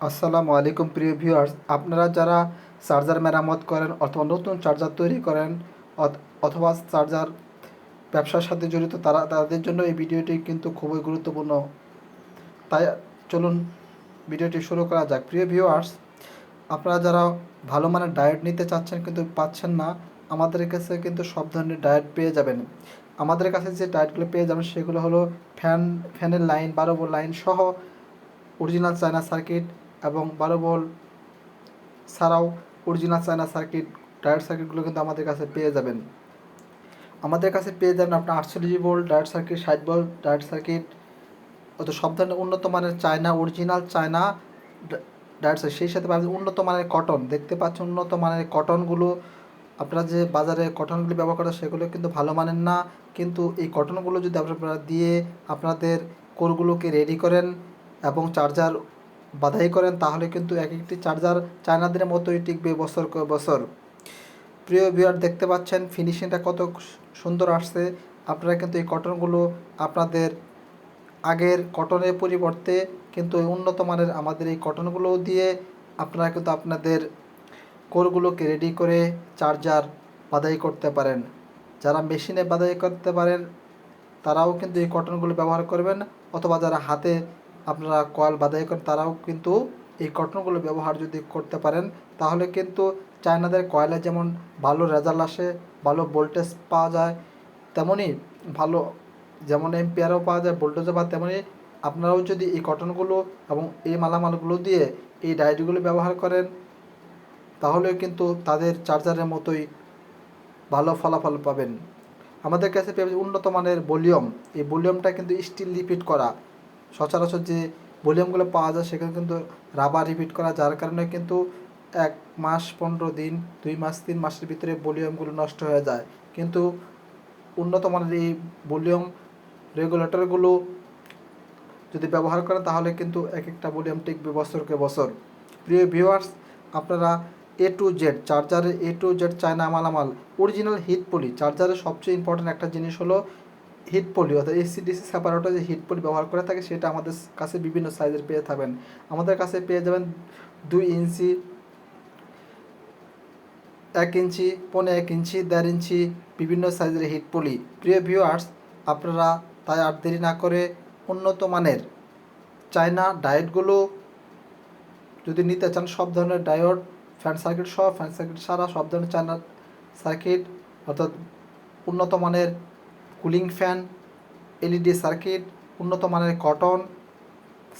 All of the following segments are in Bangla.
আসসালামু আলাইকুম প্রিয় ভিউয়ার্স। আপনারা যারা চার্জার মেরামত করেন অথবা নতুন চার্জার তৈরি করেন, অথ- অথবা চার্জার ব্যবসার সাথে জড়িত, তারা, তাদের জন্য এই ভিডিওটি কিন্তু খুবই গুরুত্বপূর্ণ। তাই চলুন ভিডিওটি শুরু করা যাক। প্রিয় ভিউয়ার্স, আপনারা যারা ভালো মানের ডায়েট নিতে চাচ্ছেন কিন্তু পাচ্ছেন না, আমাদের কাছে কিন্তু সব ধরনের ডায়েট পেয়ে যাবেন। আমাদের কাছে যে ডায়েটগুলো পেয়ে যাবেন সেগুলো হলো ফ্যান, ফ্যানের লাইন বারো লাইন সহ অরিজিনাল চায়না সার্কিট এবং বারো বল ছাড়াও অরিজিনাল চায়না সার্কিট ডায়েট সার্কিটগুলো কিন্তু আমাদের কাছে পেয়ে যাবেন। আমাদের কাছে পেয়ে যাবেন আপনার আটচল্লিশ ভোল্ট ডায়েট সার্কিট ষাট বল ডায়েট সার্কিট অত সব ধরনের উন্নত মানের China original China diode circuit সেই সাথে পাবেন উন্নত মানের কটন দেখতে পাচ্ছেন উন্নত মানের কটনগুলো আপনারা যে বাজারে কটনগুলি ব্যবহার করেন, সেগুলো কিন্তু ভালো মানের না। কিন্তু এই কটনগুলো যদি আপনারা দিয়ে আপনাদের কোরগুলোকে রেডি করেন এবং চার্জার বাধাই করেন, তাহলে কিন্তু এক একটি চার্জার চায়নাদের মতোই টিকবে বছর বছর। প্রিয় ভিউয়ার দেখতে পাচ্ছেন ফিনিশিংটা কত সুন্দর আসছে। আপনারা কিন্তু এই কটনগুলো আপনাদের আগের কটনের পরিবর্তে কিন্তু উন্নত মানের আমাদের এই কটনগুলো দিয়ে আপনারা কিন্তু আপনাদের কোরগুলোকে রেডি করে চার্জার বাধাই করতে পারেন। যারা মেশিনে বাধাই করতে পারেন, তারাও কিন্তু এই কটনগুলো ব্যবহার করবেন, অথবা যারা হাতে আপনারা কয়েল বাধাই করেন, তারাও কিন্তু এই কটনগুলো ব্যবহার যদি করতে পারেন, তাহলে কিন্তু চায়নাদের কয়েলে যেমন ভালো রেজাল্ট আসে, ভালো ভোল্টেজ পাওয়া যায় তেমনই ভালো যেমন এম্পিয়ারও পাওয়া যায় ভোল্টেজও পাওয়া তেমনই আপনারাও যদি এই কটনগুলো এবং এই মালামালগুলো দিয়ে এই ডায়েটগুলো ব্যবহার করেন, তাহলে কিন্তু তাদের চার্জারের মতোই ভালো ফলাফল পাবেন। আমাদের কাছে পেয়ে উন্নত মানের ভলিউম, এই ভলিউমটা কিন্তু স্টিল রিপিট করা। সচরাচর যে ভলিউমগুলো পাওয়া যায় সেখানে কিন্তু রাবার রিপিট করা, যার কারণে কিন্তু এক মাস, পনেরো দিন, দুই মাস, তিন মাসের ভিতরে ভলিউমগুলো নষ্ট হয়ে যায়। কিন্তু উন্নত মানের এই ভলিউম রেগুলেটরগুলো যদি ব্যবহার করেন, তাহলে কিন্তু এক একটা ভলিউম টিকবে বছরকে বছর। প্রিয় ভিউয়ার্স আপনারা এ টু জেড চার্জারের এ টু জেড চায়না মালামাল অরিজিনাল হিট পলি চার্জারের সবচেয়ে ইম্পর্ট্যান্ট একটা জিনিস হলো হিট পলি অর্থাৎ এসি ডিসি সেপারেটর যে হিট পলি ব্যবহার করে থাকে, সেটা আমাদের কাছে বিভিন্ন সাইজের পেয়ে থাকবেন আমাদের কাছে পেয়ে যাবেন দুই ইঞ্চি, এক ইঞ্চি পনেরো এক ইঞ্চি, দেড় ইঞ্চি বিভিন্ন সাইজের হিট পলি। প্রিয় ভিউয়ার্স আপনারা তাই আর দেরি না করে উন্নত মানের চায়না ডায়েটগুলো যদি নিতে চান, সব ধরনের ডায়োড ফ্যান সার্কিট সহ ফ্যান সার্কিট ছাড়া সব ধরনের চায়না সার্কিট অর্থাৎ উন্নত মানের কুলিং ফ্যান, এলইডি সার্কিট, উন্নত মানের কটন,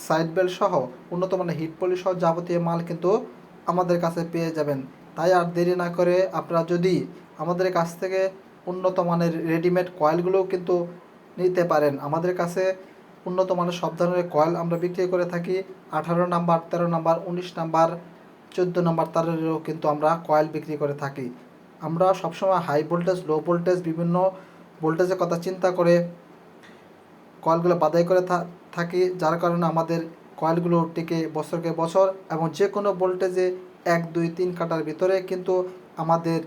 সাইড বেল্ট সহ উন্নত মানের হিট পলি সহ যাবতীয় মাল কিন্তু আমাদের কাছে পেয়ে যাবেন। তাই আর দেরি না করে আপনারা যদি আমাদের কাছ থেকে উন্নত মানের রেডিমেড কয়েলগুলোও কিন্তু নিতে পারেন। আমাদের কাছে উন্নত মানের সব ধরনের কয়েল আমরা বিক্রি করে থাকি। আঠারো নাম্বার, তেরো নাম্বার, উনিশ নাম্বার, চোদ্দ নাম্বার তারেরও কিন্তু আমরা কয়েল বিক্রি করে থাকি। আমরা সবসময় হাই ভোল্টেজ লো ভোল্টেজ বিভিন্ন ভোল্টেজের কথা চিন্তা করে কয়েলগুলো বাধাই করে থাকি, যার কারণে আমাদের কয়েলগুলো টিকে বছরকে বছর এবং যে কোনো ভোল্টেজে এক, দুই, তিন কাটার ভিতরে কিন্তু আমাদের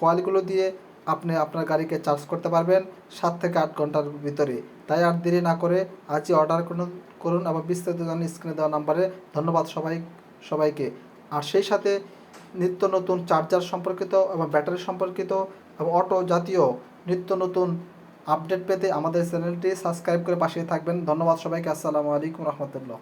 কয়েলগুলো দিয়ে আপনি আপনার গাড়িকে চার্জ করতে পারবেন সাত থেকে আট ঘণ্টার ভিতরে। তাই আর দেরি না করে আজই অর্ডার করুন করুন এবং বিস্তারিত জানিয়ে স্ক্রিনে দেওয়া নাম্বারে। ধন্যবাদ সবাই, সবাইকে। আর সেই সাথে নিত্য নতুন চার্জার সম্পর্কিত এবং ব্যাটারি সম্পর্কিত এবং অটো জাতীয় নিত্য নতুন আপডেট পেতে আমাদের চ্যানেলটি সাবস্ক্রাইব করে পাশে থাকবেন। ধন্যবাদ সবাইকে। আসসালামু আলাইকুম রহমতুল্লাহ।